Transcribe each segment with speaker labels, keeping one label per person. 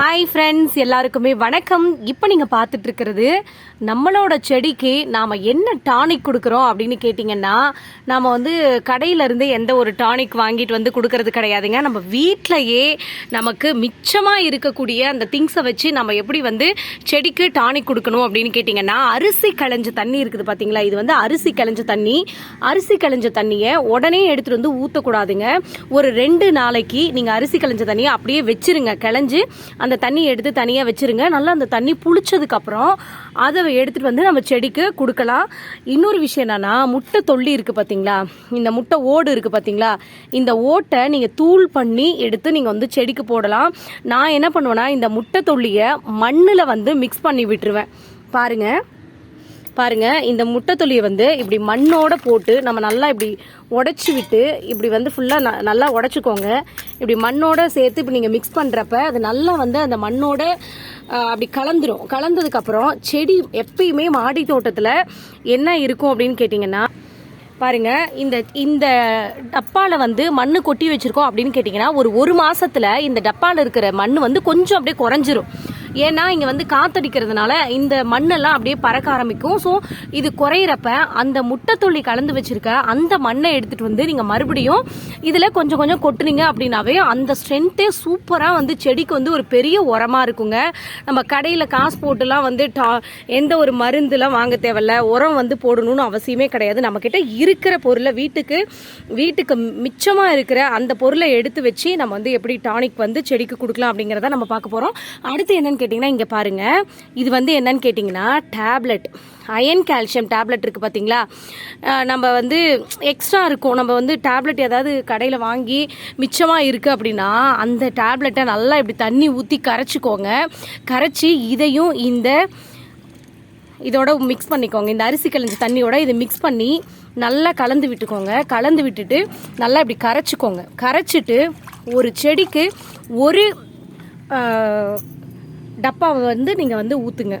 Speaker 1: Hi friends எல்லாருக்குமே வணக்கம். இப்போ நீங்கள் பார்த்துட்டு இருக்கிறது நம்மளோட செடிக்கு நாம் என்ன டானிக் கொடுக்குறோம் அப்படின்னு கேட்டிங்கன்னா நாம் வந்து கடையிலேருந்து எந்த ஒரு டானிக் வாங்கிட்டு வந்து கொடுக்கறது கிடையாதுங்க. நம்ம வீட்டிலையே நமக்கு மிச்சமாக இருக்கக்கூடிய அந்த திங்ஸை வச்சு நம்ம எப்படி வந்து செடிக்கு டானிக் கொடுக்கணும் அப்படின்னு கேட்டிங்கன்னா அரிசி களைஞ்ச தண்ணி இருக்குது பார்த்தீங்களா இது வந்து அரிசி களைஞ்ச தண்ணி. அரிசி களைஞ்ச தண்ணியை உடனே எடுத்துகிட்டு வந்து ஊற்றக்கூடாதுங்க ஒரு ரெண்டு நாளைக்கு நீங்கள் அரிசி களைஞ்ச தண்ணியை அப்படியே வச்சுருங்க. கிளஞ்சு அந்த தண்ணியை எடுத்து தனியாக வச்சுருங்க. நல்லா அந்த தண்ணி புளிச்சதுக்கப்புறம் அதை எடுத்துகிட்டு வந்து நம்ம செடிக்கு கொடுக்கலாம். இன்னொரு விஷயம் என்னென்னா முட்டை தொல்லி இருக்குது பார்த்தீங்களா இந்த முட்டை ஓடு இருக்குது பார்த்தீங்களா இந்த ஓட்டை நீங்கள் தூள் பண்ணி எடுத்து நீங்கள் வந்து செடிக்கு போடலாம். நான் என்ன பண்ணுவேன்னா இந்த முட்டை தொல்லியை மண்ணில் வந்து மிக்ஸ் பண்ணி விட்டுருவேன். பாருங்கள் பாருங்க இந்த முட்டை தொலியை வந்து இப்படி மண்ணோட போட்டு நம்ம நல்லா இப்படி உடச்சி விட்டு இப்படி வந்து ஃபுல்லாக நல்லா உடச்சிக்கோங்க. இப்படி மண்ணோட சேர்த்து இப்போ நீங்கள் மிக்ஸ் பண்ணுறப்ப அது நல்லா வந்து அந்த மண்ணோட அப்படி கலந்துரும். கலந்ததுக்கப்புறம் செடி எப்பயுமே மாடி தோட்டத்தில் என்ன இருக்கும் அப்படின்னு கேட்டிங்கன்னா பாருங்க இந்த இந்த டப்பாவில் வந்து மண் கொட்டி வச்சுருக்கோம் அப்படின்னு கேட்டிங்கன்னா ஒரு ஒரு மாதத்தில் இந்த டப்பாவில் இருக்கிற மண் வந்து கொஞ்சம் அப்படியே குறைஞ்சிரும். ஏன்னா இங்க வந்து காத்தடிக்கிறதுனால இந்த மண்ணெல்லாம் அப்படியே பறக்க ஆரம்பிக்கும். ஸோ இது குறையிறப்ப அந்த முட்டை கலந்து வச்சிருக்க அந்த மண்ணை எடுத்துட்டு வந்து நீங்க மறுபடியும் இதுல கொஞ்சம் கொஞ்சம் கொட்டுனீங்க அப்படின்னாவே அந்த ஸ்ட்ரென்த்தே சூப்பரா வந்து செடிக்கு வந்து ஒரு பெரிய உரமா இருக்குங்க. நம்ம கடையில காசு போட்டுலாம் வந்து டா- எந்த ஒரு மருந்துலாம் வாங்க தேவையில்ல. உரம் வந்து போடணும்னு அவசியமே கிடையாது. நம்ம கிட்ட இருக்கிற பொருளை வீட்டுக்கு வீட்டுக்கு மிச்சமா இருக்கிற அந்த பொருளை எடுத்து வச்சு நம்ம வந்து எப்படி டானிக் வந்து செடிக்கு கொடுக்கலாம் அப்படிங்கிறத நம்ம பார்க்க போறோம். அடுத்து என்னன்னு கேட்டிங்கன்னா இங்கே பாருங்க. இது வந்து என்னன்னு கேட்டிங்கன்னா டேப்லெட். அயன் கால்சியம் டேப்லெட் இருக்குது பார்த்தீங்களா நம்ம வந்து எக்ஸ்ட்ரா இருக்கும். நம்ம வந்து டேப்லெட் ஏதாவது கடையில் வாங்கி மிச்சமாக இருக்குது அப்படின்னா அந்த டேப்லெட்டை நல்லா இப்படி தண்ணி ஊற்றி கரைச்சிக்கோங்க. கரைச்சி இதையும் இந்த இதோட மிக்ஸ் பண்ணிக்கோங்க. இந்த அரிசி கலைஞ்ச தண்ணியோட இதை மிக்ஸ் பண்ணி நல்லா கலந்து விட்டுக்கோங்க. கலந்து விட்டுட்டு நல்லா இப்படி கரைச்சிக்கோங்க. கரைச்சிட்டு ஒரு செடிக்கு ஒரு டப்பாவை வந்து நீங்கள் வந்து ஊற்றுங்க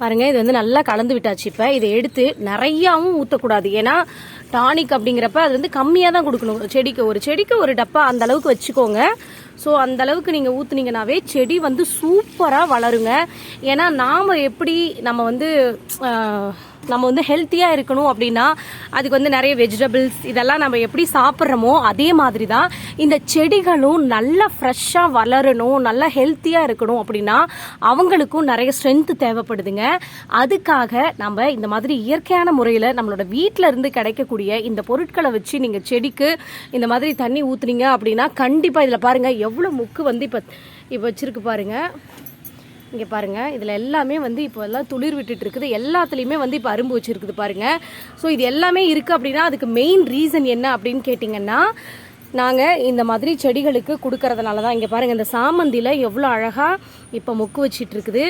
Speaker 1: பாருங்கள் இது வந்து நல்லா கலந்து விட்டாச்சு இப்போ. இதை எடுத்து நிறையாவும் ஊற்றக்கூடாது ஏன்னா டானிக் அப்படிங்கிறப்ப அது வந்து கம்மியாக தான் கொடுக்கணும். செடிக்கு ஒரு செடிக்கு ஒரு டப்பா அந்த அளவுக்கு வச்சுக்கோங்க. ஸோ அந்த அளவுக்கு நீங்கள் ஊற்றுனீங்கனாவே செடி வந்து சூப்பராக வளருங்க. ஏன்னா நாம் எப்படி நம்ம வந்து நம்ம வந்து ஹெல்த்தியாக இருக்கணும் அப்படின்னா அதுக்கு வந்து நிறைய வெஜிடபிள்ஸ் இதெல்லாம் நம்ம எப்படி சாப்பிட்றோமோ அதே மாதிரி தான் இந்த செடிகளும் நல்லா ஃப்ரெஷ்ஷாக வளரணும் நல்லா ஹெல்த்தியாக இருக்கணும் அப்படின்னா அவங்களுக்கும் நிறைய ஸ்ட்ரென்த்து தேவைப்படுதுங்க. அதுக்காக நம்ம இந்த மாதிரி இயற்கையான முறையில் நம்மளோட வீட்டில் இருந்து கிடைக்கக்கூடிய இந்த பொருட்களை வச்சு நீங்கள் செடிக்கு இந்த மாதிரி தண்ணி ஊற்றுனீங்க அப்படின்னா கண்டிப்பாக இதில் பாருங்கள் எவ்வளோ முக்கு வந்து இப்போ இப்போ வச்சுருக்கு பாருங்கள் இங்கே பாருங்கள் இதில் எல்லாமே வந்து இப்போ எல்லாம் துளிர் விட்டுட்டு இருக்குது எல்லாத்துலேயுமே வந்து இப்போ அரும்பு வச்சுருக்குது பாருங்கள் ஸோ இது எல்லாமே இருக்குது அப்படின்னா அதுக்கு மெயின் ரீசன் என்ன அப்படின்னு கேட்டிங்கன்னா நாங்கள் இந்த மாதிரி செடிகளுக்கு கொடுக்கறதுனால தான் இங்கே பாருங்கள் இந்த சாமந்தியில் எவ்வளோ அழகாக இப்போ மொக்கு வச்சிட்டு இருக்குது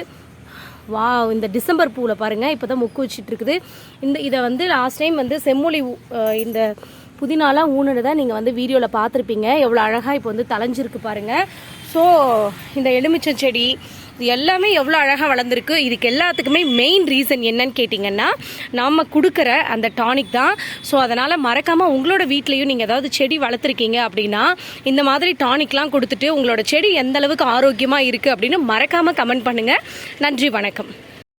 Speaker 1: வா இந்த டிசம்பர் பூவில் பாருங்கள் இப்போ தான் மொக்கு வச்சிட்டு இருக்குது இந்த இதை வந்து லாஸ்ட் டைம் வந்து செம்மொழி இந்த புதினாலாம் ஊனுனதை நீங்கள் வந்து வீடியோவில் பார்த்துருப்பீங்க எவ்வளோ அழகாக இப்போ வந்து தலைஞ்சிருக்கு பாருங்கள் ஸோ இந்த எலுமிச்சம் செடி இது எல்லாமே எவ்வளோ அழகாக வளர்ந்துருக்கு. இதுக்கு எல்லாத்துக்குமே மெயின் ரீசன் என்னன்னு கேட்டிங்கன்னா நம்ம கொடுக்குற அந்த டானிக் தான். ஸோ அதனால் மறக்காமல் உங்களோட வீட்லேயும் நீங்கள் ஏதாவது செடி வளர்த்துருக்கீங்க அப்படின்னா இந்த மாதிரி டானிக்லாம் கொடுத்துட்டு உங்களோட செடி எந்த அளவுக்கு ஆரோக்கியமாக இருக்குது அப்படின்னு மறக்காமல் கமெண்ட் பண்ணுங்கள் நன்றி வணக்கம்.